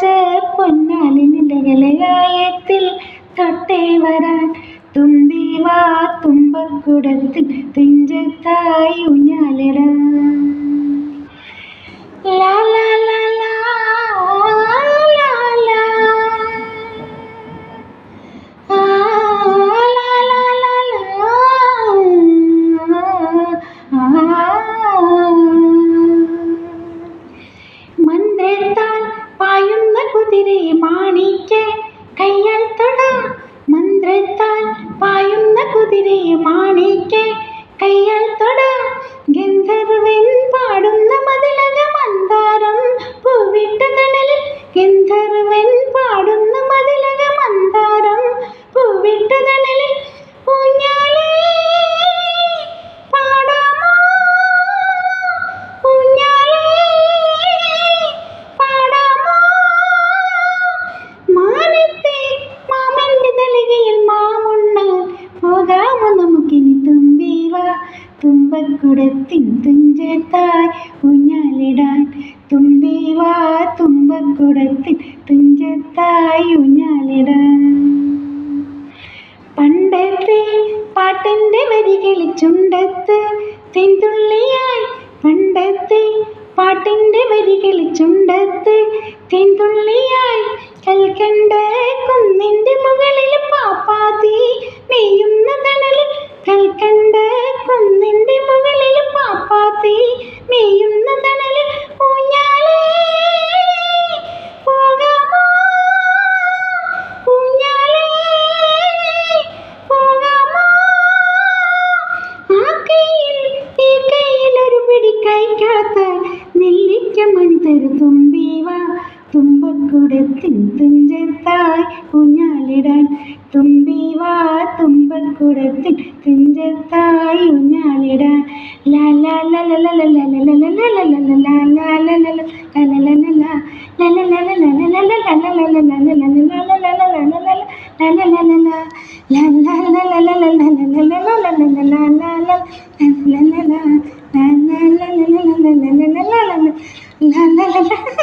പച്ച തൊട്ടേ വരാൻ തുമ്പി വാ തുമ്പക്കുടത്തിൽ തുഞ്ചത്തായി ഊഞ്ഞാലിടാം கையால் തുമ്പക്കുടത്തിൻ തുഞ്ചത്തായി ഊഞ്ഞാലിടാൻ തുമ്പീവ തുമ്പക്കുടത്തിൻ തുഞ്ചത്തായി ഊഞ്ഞാലിടാൻ. പണ്ടത്തെ പാട്ടിന്റെ വരികളിൽ ചുണ്ടത്ത് തെന്തുള്ളിയായി പണ്ടത്തെ പാട്ടിന്റെ വരികളിൽ ചുണ്ടത്ത് തെന്തുള്ളിയായി കൽക്കണ്ട കുന്നിന്റെ മുകളിൽ പാപ്പാത്തി കൈക്കാത്ത നെല്ലിക്ക മണി തരു തുമ്പീവ തുമ്പക്കുടത്തിൻ തുഞ്ചത്തായി ഊഞ്ഞാലിടാൻ തുമ്പീവാ തുമ്പക്കുടത്തിൻ തുഞ്ചത്തായി ഊഞ്ഞാലിടാൻ ലാ ലാ ലാ ലാ 来来来来